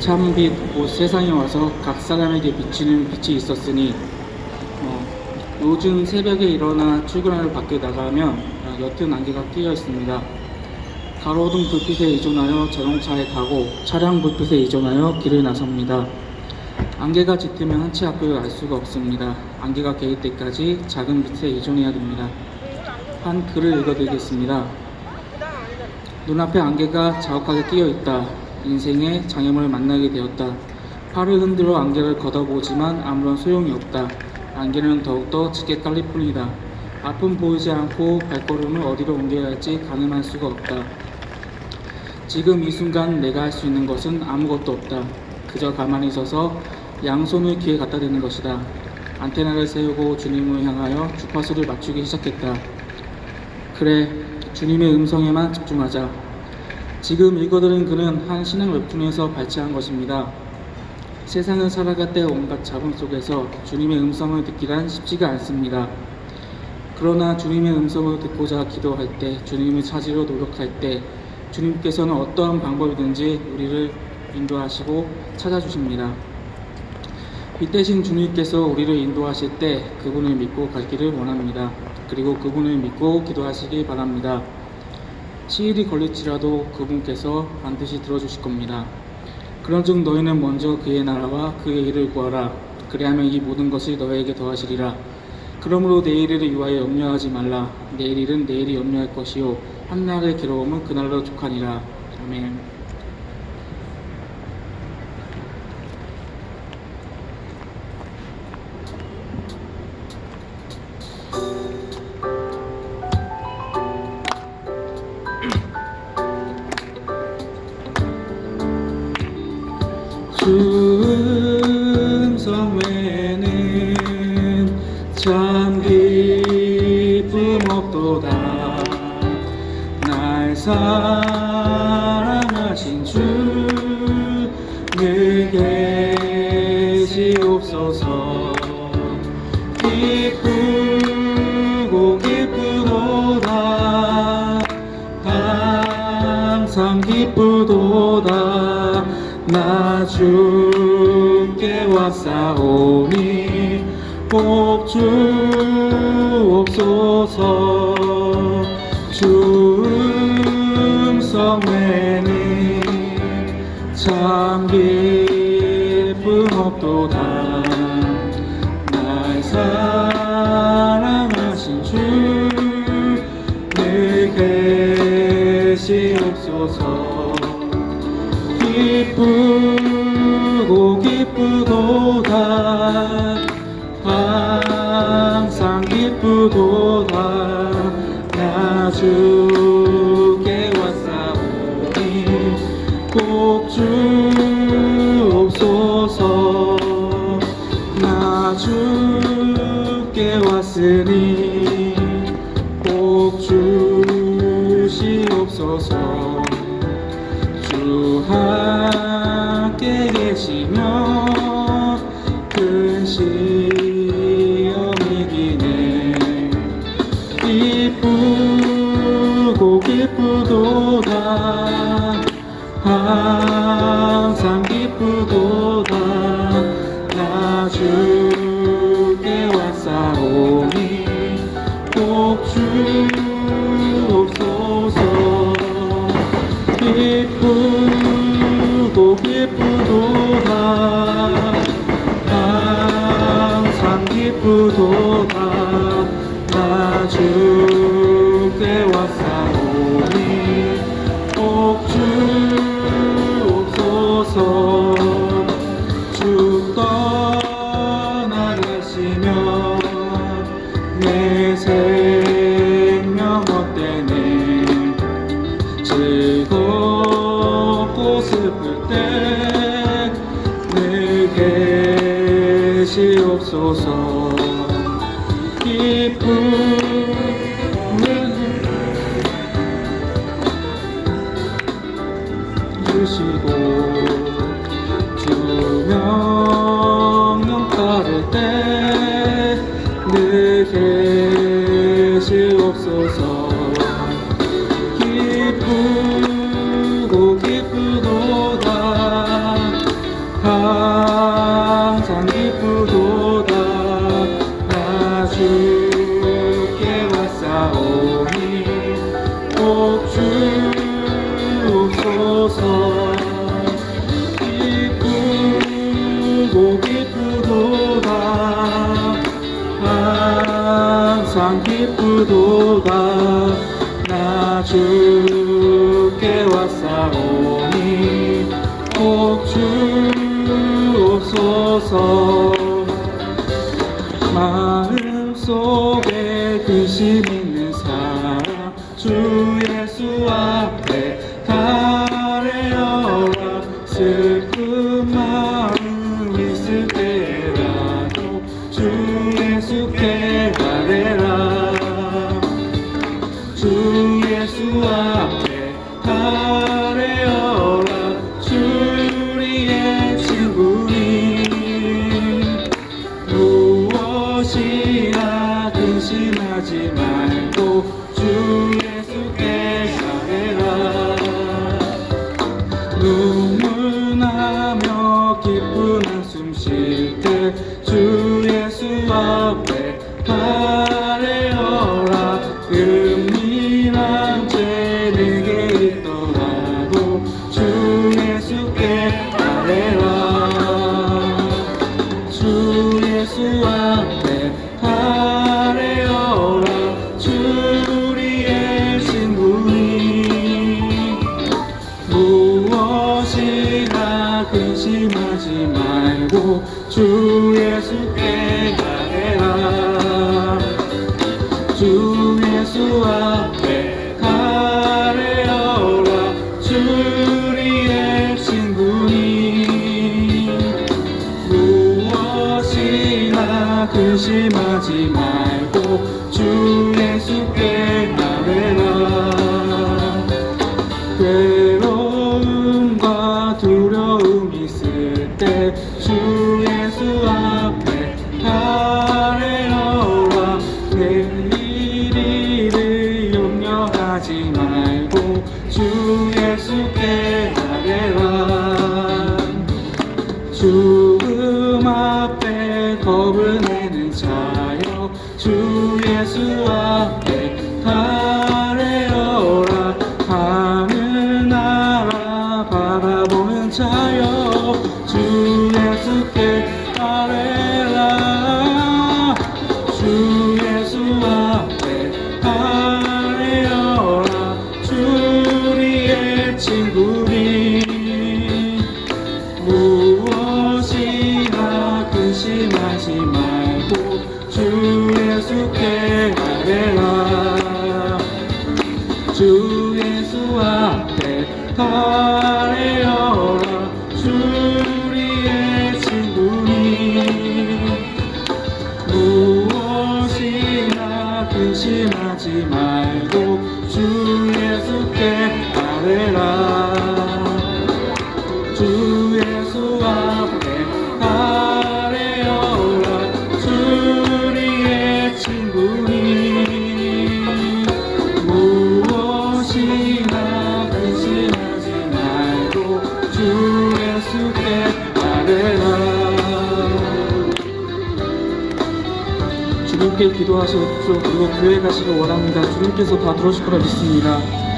참빛 곧 세상에 와서 각 사람에게 비치는 빛이 있었으니 어, 요즘 새벽에 일어나 출근하러 밖에 나가면 어, 옅은 안개가 끼어 있습니다. 가로등 불빛에 의존하여 자동차에 가고 차량 불빛에 의존하여 길을 나섭니다. 안개가 짙으면 한 치 앞을 알 수가 없습니다. 안개가 개일 때까지 작은 빛에 의존해야 됩니다. 한 글을 읽어드리겠습니다. 눈앞에 안개가 자욱하게 끼어 있다. 인생의 장애물을 만나게 되었다. 팔을 흔들어 안개를 걷어보지만 아무런 소용이 없다. 안개는 더욱더 짙게 깔릴 뿐이다. 앞은 보이지 않고 발걸음을 어디로 옮겨야 할지 가늠할 수가 없다. 지금 이 순간 내가 할 수 있는 것은 아무것도 없다. 그저 가만히 서서 양손을 귀에 갖다 대는 것이다. 안테나를 세우고 주님을 향하여 주파수를 맞추기 시작했다. 그래, 주님의 음성에만 집중하자. 지금 읽어드린 글은 한 신앙 웹툰에서 발췌한 것입니다. 세상을 살아갈 때 온갖 잡음 속에서 주님의 음성을 듣기란 쉽지가 않습니다. 그러나 주님의 음성을 듣고자 기도할 때, 주님을 찾으려 노력할 때, 주님께서는 어떠한 방법이든지 우리를 인도하시고 찾아주십니다. 빛 대신 주님께서 우리를 인도하실 때 그분을 믿고 가기를 원합니다. 그리고 그분을 믿고 기도하시기 바랍니다. 시일이 걸릴지라도 그분께서 반드시 들어주실 겁니다. 그런즉 너희는 먼저 그의 나라와 그의 일을 구하라. 그리하면 이 모든 것이 너희에게 더하시리라. 그러므로 내일을 위하여 염려하지 말라. 내일 일은 내일이 염려할 것이요 한날의 괴로움은 그날로 족하니라. 아멘. 주 음성 외에는 참 기쁨 없도다. 날 사랑하신 주늘 계시옵소서. 기쁘고 기쁘도다. 항상 기쁘도다 나 주께 왔사오니 복 주옵소서. 주 음성 외는 참 기쁨 없도다. 날 사랑하신 주늘 계시옵소서 기쁘고 기쁘도다. 항상 기쁘도다. 나 주께 왔사오니 꼭 주옵소서. 나 주께 왔으니 꼭 주시옵소서. 주함 기쁘고 기쁘도다 항상 기쁘도다. 나 주께 왔사오니 꼭 주옵소서 기쁘고 기쁘도다. 항상 기쁘도다 계시옵소서. 기쁨을 주시고 주 명령 따를 때늘 계 참 기쁘도다 나 주께 왔사오니 꼭 주옵소서. 마음속에 근심 있는 사람 주 예수 앞에 앞에 가래어라 주 우리의 친구니. 무엇이나 근심하지 말고 주 예수께 가래라. 눈물 나며 기쁜 한숨 쉴 때 주 예수 앞에 근심하지 말고 주 예수께 근심하지 말고 주 예수께 앞에 가래어라 주 우리의 친구니. 무엇이나 근심하지 말고 주 예수께 가래라. 주 예수 앞 주님께 기도하십시오 그리고 교회 가시길 원합니다. 주님께서 다 들어주실 거라 믿습니다